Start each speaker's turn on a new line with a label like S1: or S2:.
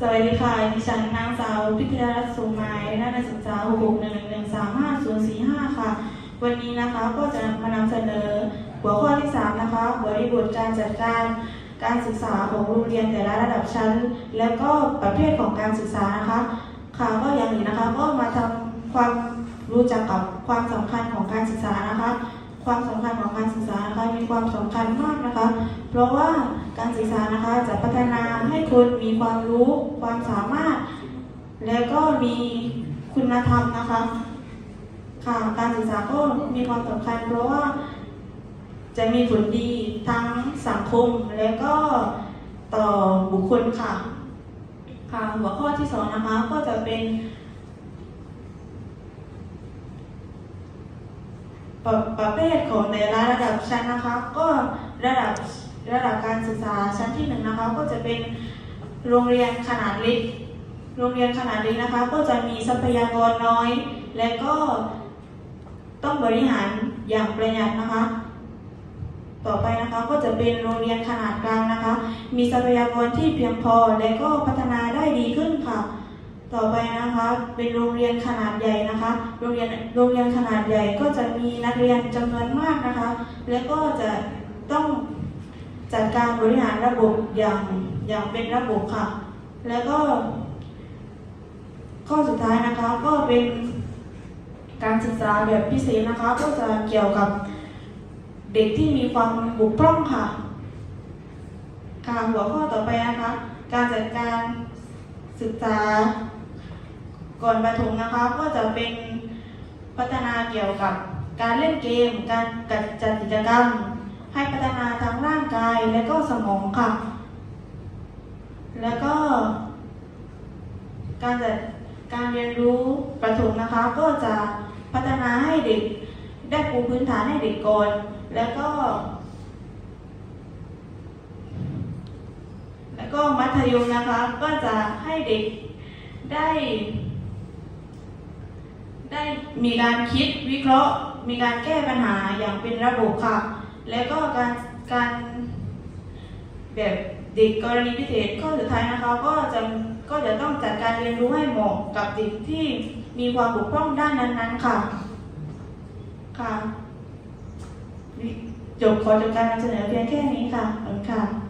S1: สวัสดีค่ะ ดิฉันนางสาวพิทยารัตน์สุไม้นักศึกษา6 1 1 1 3 5 0 4 5ค่ะ วันนี้นะคะก็จะมานำเสนอ หัวข้อที่3นะคะบริบทการจัดการการศึกษาของโรงเรียนแต่ละระดับชั้น และก็ประเภทของการศึกษานะคะ ค่ะก็อย่างนี้นะคะก็มาทำความรู้จักกับความสำคัญของการศึกษานะคะ ความสำคัญของการศึกษานะคะมีความสำคัญมากนะคะ เพราะว่าการศึกษานะคะจะพัฒนาให้คนมีความรู้ ความสามารถ และก็มีคุณธรรมนะคะค่ะการศึกษาก็มีความสำคัญ เพราะว่าจะมีผลดีทั้งสังคมและก็ต่อบุคคลค่ะค่ะหัวข้อที่สองนะคะก็จะเป็น ประประเภทของแต่ละระดับชั้นนะคะ ก็ระดับระดับการศึกษาชั้นที่หนึ่งนะคะ ก็จะเป็นโรงเรียนขนาดเล็ก โรงเรียนขนาดเล็กนะคะ ก็จะมีทรัพยากรน้อย และก็ต้องบริหารอย่างประหยัดนะคะ ต่อไปนะคะก็จะเป็นโรงเรียนขนาดกลางนะคะ มีทรัพยากรที่เพียงพอและก็พัฒนาได้ดีขึ้นค่ะ ต่อไปนะคะเป็นโรงเรียนขนาดใหญ่นะคะ โรงเรียนโรงเรียนขนาดใหญ่ก็จะมีนักเรียนจำนวนมากนะคะ และก็จะต้องจัดการบริหารระบบอย่างอย่างเป็นระบบค่ะ แล้วก็ ข้อสุดท้ายนะคะก็เป็นการศึกษาแบบพิเศษนะคะ ก็จะเกี่ยวกับเด็กที่มีความบกพร่องค่ะค่ะหัวข้อต่อไปนะคะ การจัดการศึกษา ก่อนประถมนะคะก็จะเป็นพัฒนาเกี่ยวกับการเล่นเกม การจัดกิจกรรม ให้พัฒนาทั้งร่างกายและก็สมองค่ะ แล้วก็ การจัดการเรียนรู้ประถมนะคะก็จะพัฒนาให้เด็กได้ปูพื้นฐานให้เด็กก่อน แล้วก็ แล้วก็มัธยมนะคะก็จะให้เด็กได้ ได้มีการคิดวิเคราะห์ มีการแก้ปัญหาอย่างเป็นระบบค่ะ แล้วก็การการแบบเด็กกรณีพิเศษข้อสุดท้ายนะคะก็จะก็จะต้องจัดการเรียนรู้ให้เหมาะกับเด็กที่มีความบกพร่องด้านนั้นๆค่ะค่ะจบขอจบการนำเสนอเพียงแค่นี้ค่ะขอบคุณค่ะ